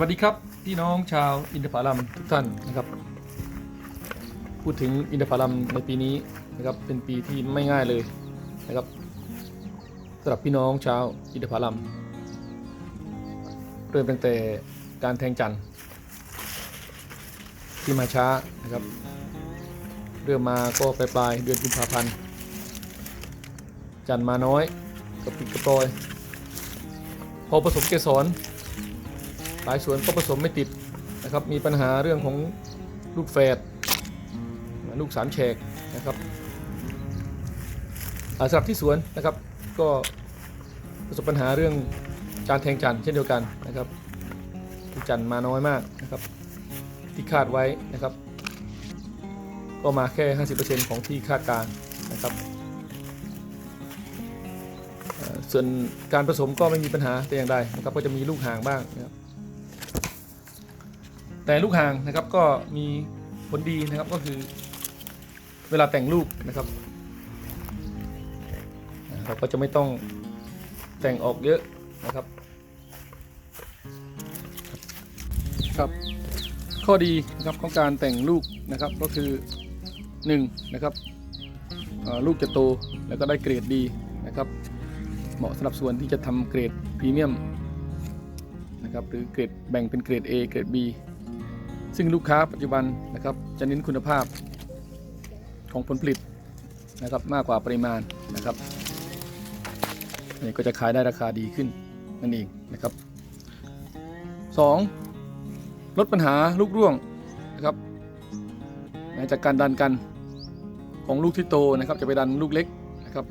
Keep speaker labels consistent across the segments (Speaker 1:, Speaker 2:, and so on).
Speaker 1: วัสดีครับพี่น้องชาวอินทผลัมทุกท่านนะครับ พูดถึงอินทผลัมในปีนี้นะครับเป็นปีที่ไม่ง่ายเลยนะครับสำหรับพี่น้องชาวอินทผลัมเริ่มตั้งแต่การแทงจันทร์ที่มาช้านะครับ เริ่มมาก็ปลายปลายเดือนกุมภาพันธ์จันทร์มาน้อยกระปิดกระปอยพอผสมเกสร หลายสวนก็ผสมไม่ติดนะครับ มีปัญหาเรื่องของลูกแฝดลูกสามแฉกนะครับสำหรับที่สวนนะครับก็ประสบปัญหาเรื่องการแทงจันเช่นเดียวกันนะครับจันมาน้อยมากนะครับ ที่คาดไว้นะครับ ก็มาแค่ 50%ของที่คาดการนะครับส่วนการผสมก็ไม่มีปัญหาแต่อย่างใดนะครับ ก็จะมีลูกห่างบ้างนะครับ แต่ลูกห่างนะครับก็มีผลดีนะครับก็คือ เวลาแต่งลูกนะครับ เราก็จะไม่ต้องแต่งออกเยอะนะครับ ครับ ข้อดีนะครับของการแต่งลูกนะครับก็คือ1นะครับลูกจะโตแล้วก็ได้เกรดดีนะครับ เหมาะสำหรับส่วนที่จะทำเกรดพรีเมียมนะครับหรือเกรดแบ่งเป็นเกรด A เกรด B ซึ่งลูกค้าปัจจุบันนะครับจะเน้นคุณภาพของผลผลิตนะครับมากกว่าปริมาณนะครับนี่ก็จะขายได้ราคาดีขึ้นนั่นเองนะครับ 2. ลดปัญหาลูกร่วงนะครับจากการดันกันของลูกที่โตนะครับ จะไปดันลูกเล็กนะครับ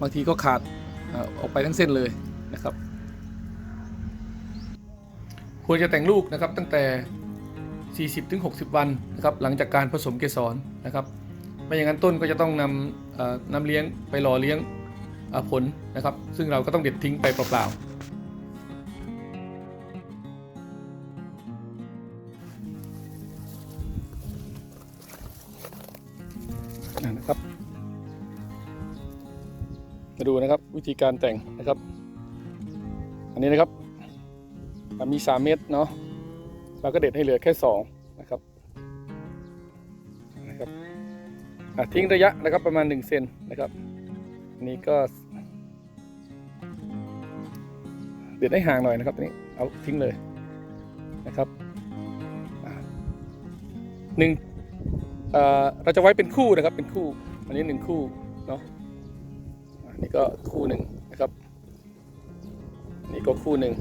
Speaker 1: บางทีก็ขาดออกไปทั้งเส้นเลยนะครับ ควรจะแต่งลูกนะครับตั้งแต่ 40ถึง60 วันนะครับหลังจากการผสมเกสรนะครับไม่อย่างนั้นต้นก็จะต้องนำน้ำเลี้ยงไปหล่อเลี้ยงผลนะครับ ซึ่งเราก็ต้องเด็ดทิ้งไปเปล่าๆนะครับ มาดูนะครับวิธีการแต่งนะครับ อันนี้นะครับ มี 3 เม็ดเนาะเราก็เด็ดให้เหลือแค่ 2 นะครับนะครับทิ้งระยะนะครับประมาณ 1 เซนนะครับนนี้ก็ เด็ดให้ห่างหน่อยนะครับตรงนี้เอาทิ้งเลยนะครับหนึ่งเราจะไว้เป็นคู่นะครับเป็นคู่ อันนี้หนึ่งคู่เนาะอันนี้ก็คู่หนึ่งนะครับ นี่ก็คู่หนึ่ง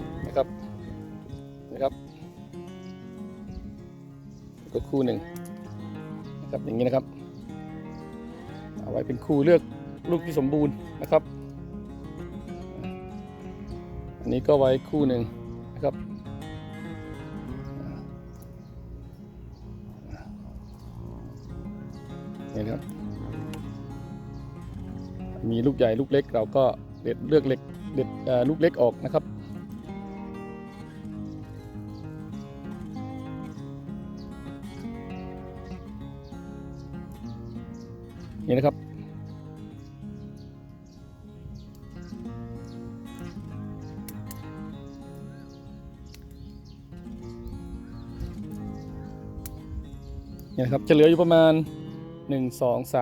Speaker 1: ก็คู่หนึ่งนะครับอย่างนี้นะครับ เอาไว้เป็นคู่เลือกลูกที่สมบูรณ์นะครับ อันนี้ก็ไว้คู่หนึ่งนะครับนี่นะครับ มีลูกใหญ่ลูกเล็กเราก็เด็ดเลือกเล็กเด็ดลูกเล็กออกนะครับ นี่นะครับ นี่นะครับ จะเหลืออยู่ประมาณ 1 2 3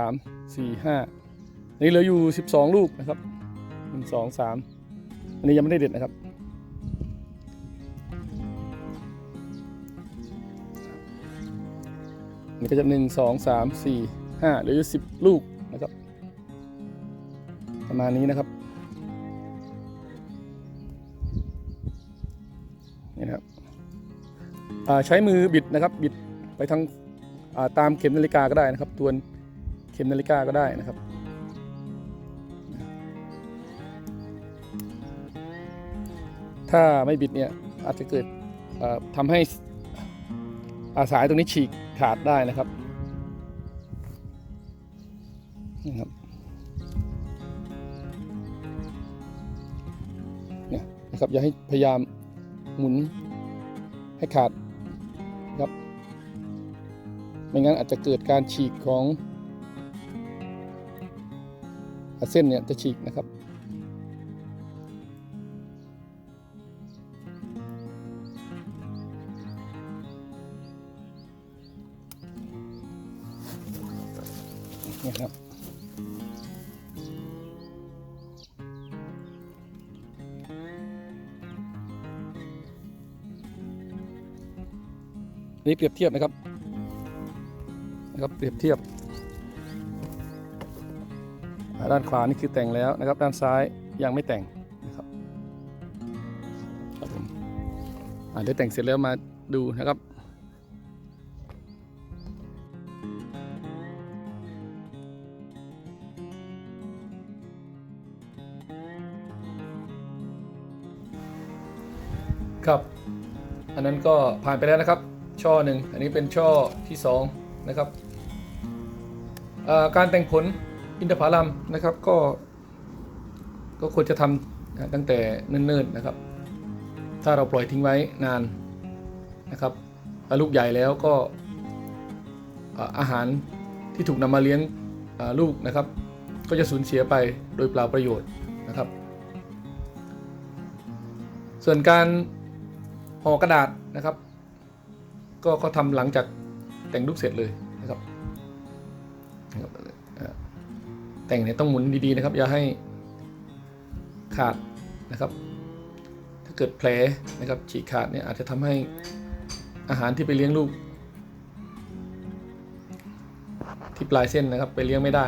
Speaker 1: 4 5อันนี้เหลืออยู่ 12 ลูกนะครับ 1 2 3 อันนี้ยังไม่ได้เด็ดนะครับนี่ก็จะ 1 2 3 4 5เหลืออยู่10 ลูกนะครับ ประมาณนี้นะครับนี่นะครับใช้มือบิดนะครับบิดไปทางาตามเข็มนาฬิกาก็ได้นะครับทวนเข็มนาฬิกาก็ได้นะครับถ้าไม่บิดเนี่ยอาจจะเกิดทำให้อาสายตรงนี้ฉีกขาดได้นะครับ นะครับเนี่ยนะครับอย่าให้พยายามหมุนให้ขาดครับไม่งั้นอาจจะเกิดการฉีกของเส้นเนี่ยจะฉีกนะครับนะครับ นี่เปรียบเทียบนะครับนะครับเปรียบเทียบ ด้านขวานี่คือแต่งแล้วนะครับ ด้านซ้ายยังไม่แต่งนะครับครับผมอ่าเดี๋ยวแต่งเสร็จแล้วมาดูนะครับครับ อันนั้นก็ผ่านไปแล้วนะครับ ช่อหนึ่งอันนี้เป็นช่อที่สองนะครับการแต่งผลอินทผลัมนะครับก็ก็ควรจะทำตั้งแต่เนิ่นๆนะครับ ถ้าเราปล่อยทิ้งไว้นานนะครับลูกใหญ่แล้วก็อาหารที่ถูกนำมาเลี้ยงลูกนะครับ ก็จะสูญเสียไปโดยเปล่าประโยชน์นะครับ ส่วนการห่อกระดาษนะครับ ก็เขาทำหลังจากแต่งลูกเสร็จเลยนะครับแต่งเนี่ยต้องหมุนดีๆนะครับ อย่าให้ขาดนะครับ ถ้าเกิดแผลนะครับฉีกขาดเนี่ยอาจจะทำให้อาหารที่ไปเลี้ยงลูกที่ปลายเส้นนะครับ ไปเลี้ยงไม่ได้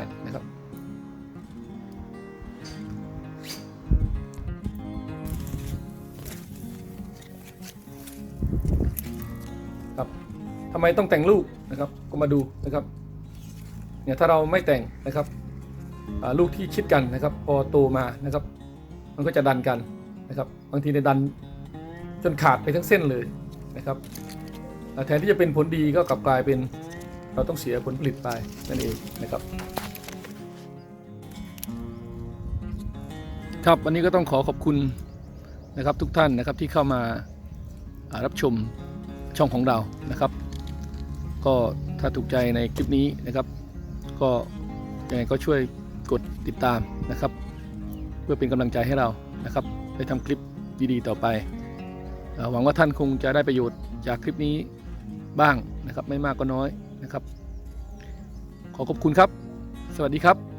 Speaker 1: ทำไมต้องแต่งลูกนะครับ ก็มาดูนะครับเนี่ยถ้าเราไม่แต่งนะครับลูกที่ชิดกันนะครับ พอโตมานะครับ มันก็จะดันกันนะครับ บางทีเนี่ยดันจนขาดไปทั้งเส้นเลยนะครับแทนที่จะเป็นผลดีก็กลับกลายเป็นเราต้องเสียผลผลิตไปนั่นเองนะครับ ครับวันนี้ก็ต้องขอขอบคุณนะครับทุกท่านนะครับที่เข้ามารับชมช่องของเรานะครับ ก็ถ้าถูกใจในคลิปนี้นะครับ ก็ยังไงก็ช่วยกดติดตามนะครับ เพื่อเป็นกำลังใจให้เรานะครับได้ทำคลิปดีๆต่อไป หวังว่าท่านคงจะได้ประโยชน์จากคลิปนี้บ้างนะครับ ไม่มากก็น้อยนะครับ ขอขอบคุณครับ สวัสดีครับ